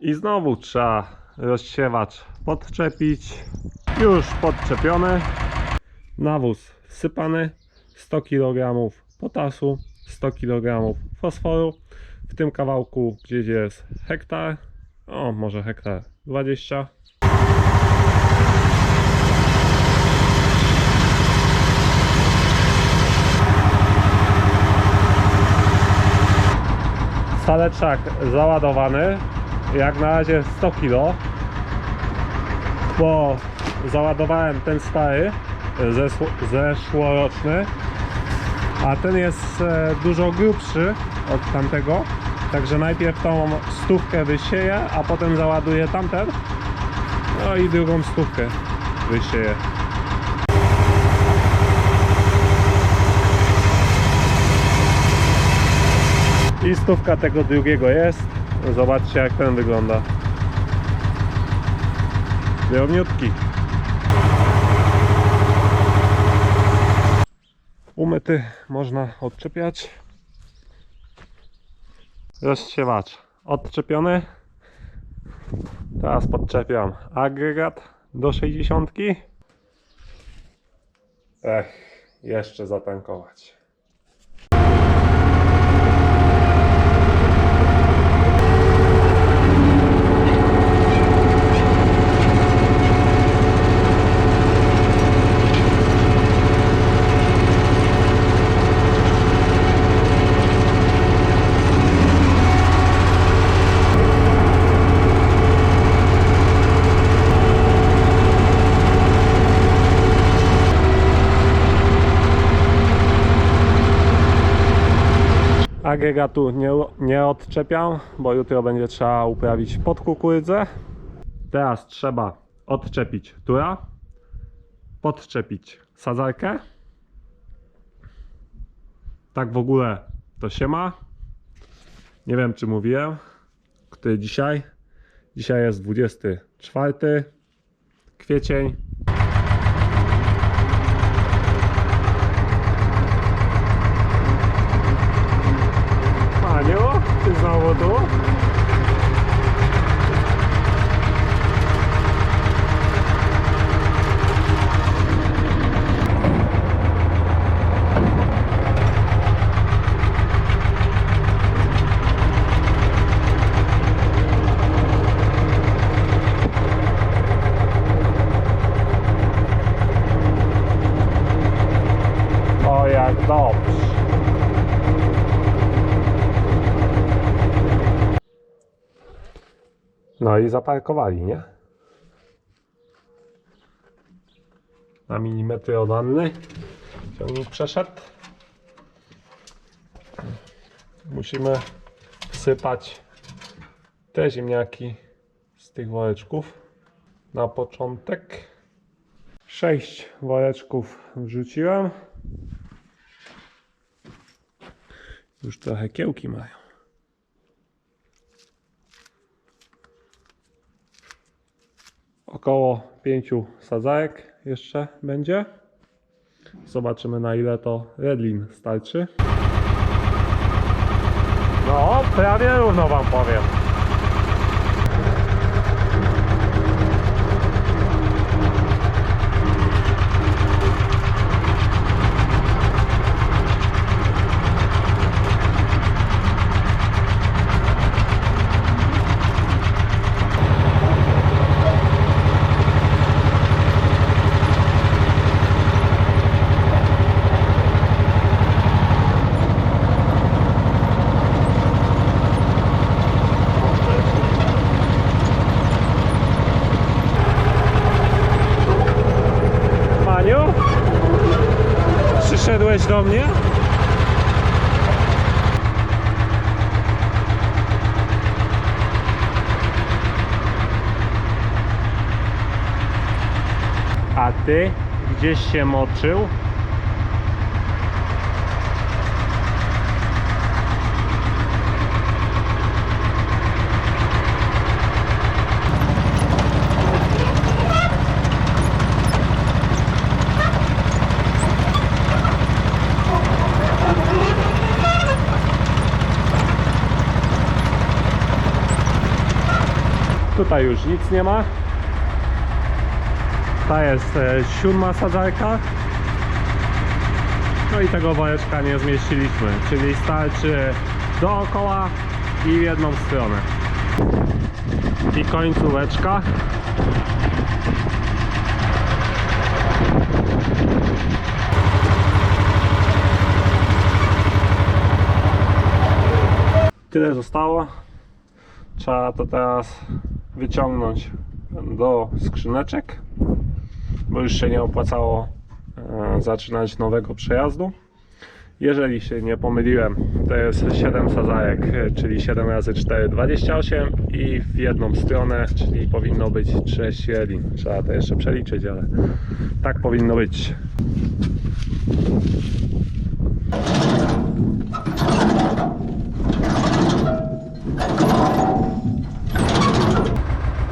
I znowu trzeba rozsiewacz podczepić. Już podczepiony. Nawóz wsypany. 100 kg potasu, 100 kg fosforu. W tym kawałku gdzieś jest hektar. O, może hektar 20. Saleczak załadowany. Jak na razie 100 kg. Bo załadowałem ten stary zesł- zeszłoroczny. A ten jest e, dużo grubszy od tamtego. Także najpierw tą stówkę wysieję, a potem załaduję tamten. No i drugą stówkę wysieję. I stówka tego drugiego jest. Zobaczcie jak ten wygląda. Drobniutki. Umyty można odczepiać. Rozsiewacz odczepiony. Teraz podczepiam agregat do 60. Ech, jeszcze zatankować. Agregatu nie, nie odczepiam, bo jutro będzie trzeba uprawić pod kukurydzę. Teraz trzeba odczepić tura, podczepić sadzarkę. Tak w ogóle to się ma. Nie wiem czy mówiłem, który dzisiaj. Dzisiaj jest 24 kwiecień. Maniu, ty znowu tu? O, jak dobrze. No i zaparkowali, nie? Na milimetry od Anny. Ciągnik przeszedł. Musimy wsypać te ziemniaki z tych woreczków. Na początek. Sześć woreczków wrzuciłem. Już trochę kiełki mają. Około pięciu sadzajek jeszcze będzie. Zobaczymy na ile to redlin starczy. No, prawie równo wam powiem. Przyszedłeś do mnie? A ty gdzieś się moczył? Tutaj już nic nie ma. Ta jest e, siódma sadzarka. No i tego wałeczka nie zmieściliśmy, czyli starczy dookoła i w jedną stronę. I końcóweczka. Tyle zostało. Trzeba to teraz wyciągnąć do skrzyneczek, bo już się nie opłacało e, zaczynać nowego przejazdu. Jeżeli się nie pomyliłem, to jest 7 sadzajek, e, czyli 7 razy 4 28 i w jedną stronę, czyli powinno być 6 jelin. Trzeba to jeszcze przeliczyć, ale tak powinno być.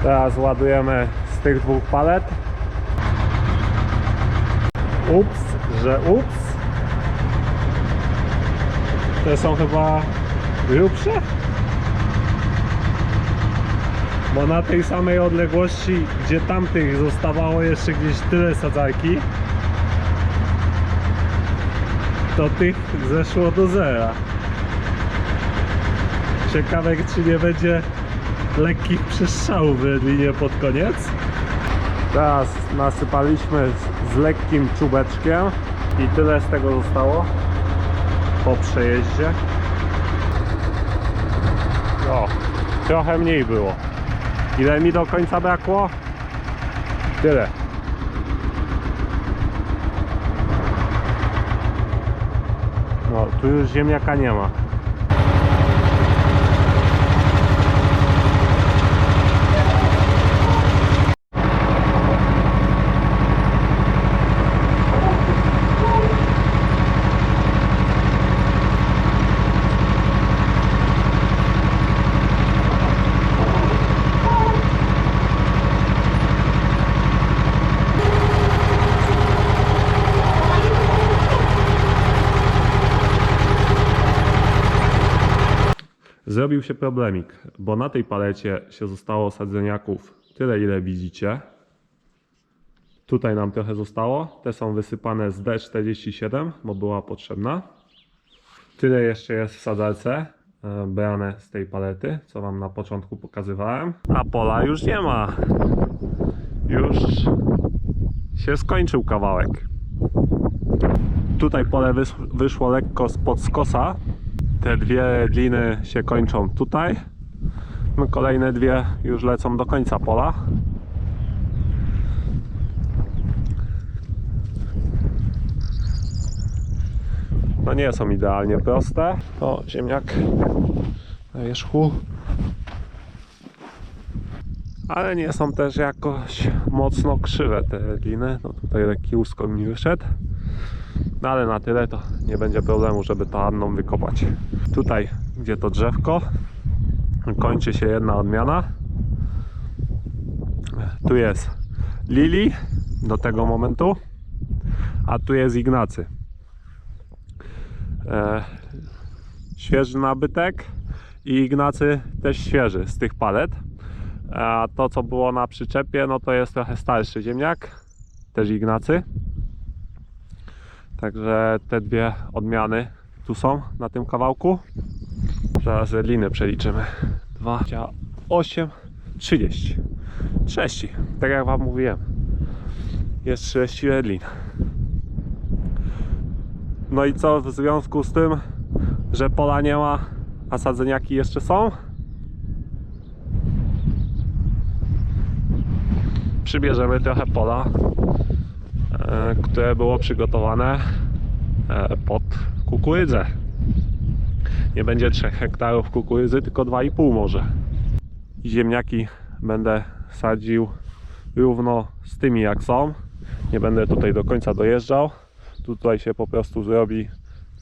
Teraz ładujemy z tych dwóch palet. Ups, że ups. Te są chyba grubsze? Bo na tej samej odległości, gdzie tamtych zostawało jeszcze gdzieś tyle sadzajki, to tych zeszło do zera. Ciekawe, czy nie będzie lekkich przestrzałów Redlinie pod koniec. Teraz nasypaliśmy z, z lekkim czubeczkiem i tyle z tego zostało po przejeździe. O, trochę mniej było. Ile mi do końca brakło? Tyle. No, tu już ziemniaka nie ma. Zrobił się problemik, bo na tej palecie się zostało sadzeniaków tyle, ile widzicie. Tutaj nam trochę zostało. Te są wysypane z D47, bo była potrzebna. Tyle jeszcze jest w sadzarce, e, brane z tej palety, co Wam na początku pokazywałem. A pola już nie ma. Już się skończył kawałek. Tutaj pole wys- wyszło lekko spod skosa, te dwie liny się kończą tutaj. No kolejne dwie już lecą do końca pola. No nie są idealnie proste. O, ziemniak na wierzchu. Ale nie są też jakoś mocno krzywe te liny. No tutaj lekki uskok mi wyszedł. No ale na tyle to nie będzie problemu, żeby to Anną wykopać. Tutaj, gdzie to drzewko, kończy się jedna odmiana. Tu jest Lili do tego momentu, a tu jest Ignacy. E, świeży nabytek i Ignacy też świeży z tych palet. A to, co było na przyczepie, no to jest trochę starszy ziemniak, też Ignacy. Także te dwie odmiany tu są na tym kawałku. Zaraz liny przeliczymy. 28, 30. 30. Tak jak Wam mówiłem. Jest 30 redlin. No i co w związku z tym, że pola nie ma, a sadzeniaki jeszcze są? Przybierzemy trochę pola które było przygotowane e, pod kukurydzę. Nie będzie 3 hektarów kukurydzy, tylko 2,5 może. Ziemniaki będę sadził równo z tymi jak są. Nie będę tutaj do końca dojeżdżał. Tutaj się po prostu zrobi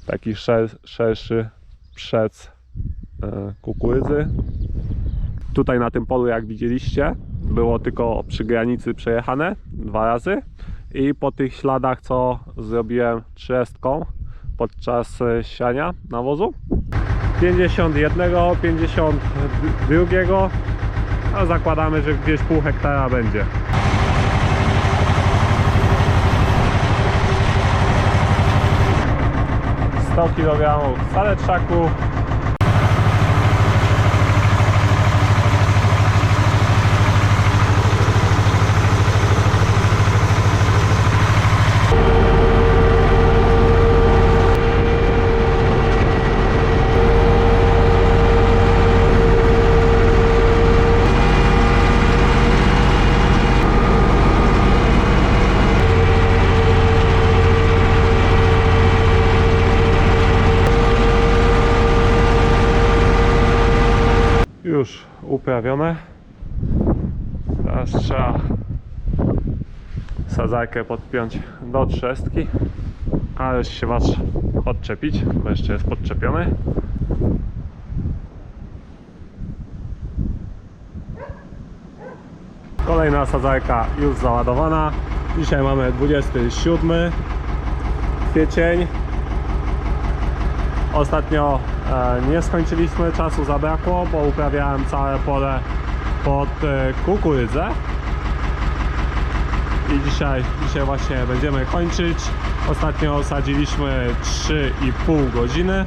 taki szer, szerszy przec e, kukurydzy. Tutaj na tym polu, jak widzieliście, było tylko przy granicy przejechane dwa razy i po tych śladach, co zrobiłem trzestką podczas e, siania nawozu. 51, 52 A zakładamy, że gdzieś pół hektara będzie. Sto kilogramów saletrzaku, już uprawione. Teraz trzeba sadzajkę podpiąć do trzestki, ale się was odczepić, bo jeszcze jest podczepiony. Kolejna sadzajka już załadowana. Dzisiaj mamy 27 kwiecień. Ostatnio e, nie skończyliśmy, czasu zabrakło, bo uprawiałem całe pole pod e, kukurydzę. I dzisiaj, dzisiaj właśnie będziemy kończyć. Ostatnio sadziliśmy 3,5 godziny.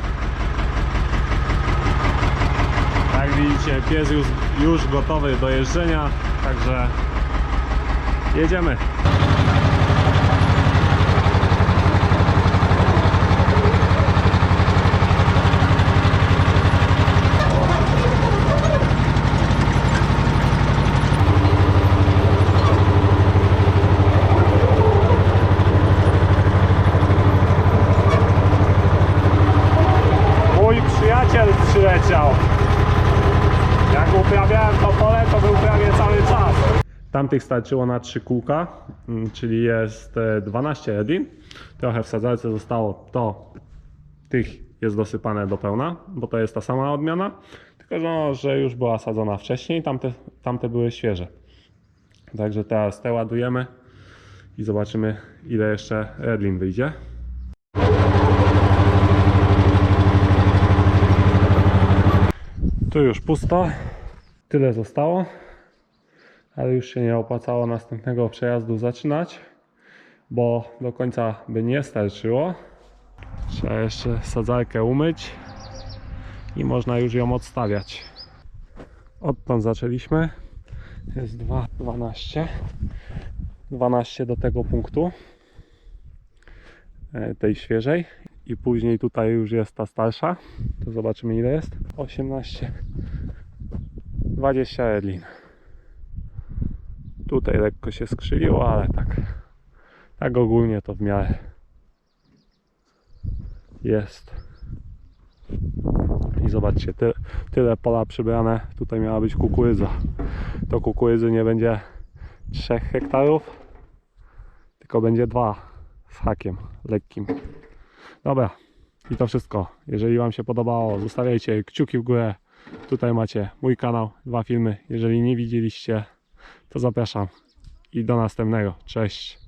Jak widzicie, pies już, już gotowy do jeżdżenia, także jedziemy. Mój przyjaciel przyleciał. Jak uprawiałem to pole, to był prawie cały czas. Tamtych starczyło na trzy kółka, mm, czyli jest e, 12 edin. Trochę w sadzalce zostało, to tych jest dosypane do pełna, bo to jest ta sama odmiana. Tylko, no, że już była sadzona wcześniej, tamte, tamte były świeże. Także teraz te ładujemy i zobaczymy ile jeszcze redlin wyjdzie. Tu już pusto. Tyle zostało. Ale już się nie opłacało następnego przejazdu zaczynać, bo do końca by nie starczyło. Trzeba jeszcze sadzarkę umyć i można już ją odstawiać. Odtąd zaczęliśmy. Jest 2, 12. 12 do tego punktu e, tej świeżej i później tutaj już jest ta starsza. To zobaczymy ile jest. 18 20 edlin. Tutaj lekko się skrzywiło ale tak. Tak ogólnie to w miarę jest. I zobaczcie ty, tyle pola przybrane tutaj miała być kukurydza. To kukurydzy nie będzie 3 hektarów tylko będzie 2 z hakiem lekkim Dobra, i to wszystko. Jeżeli Wam się podobało, zostawiajcie kciuki w górę. Tutaj macie mój kanał, dwa filmy. Jeżeli nie widzieliście, to zapraszam. I do następnego. Cześć.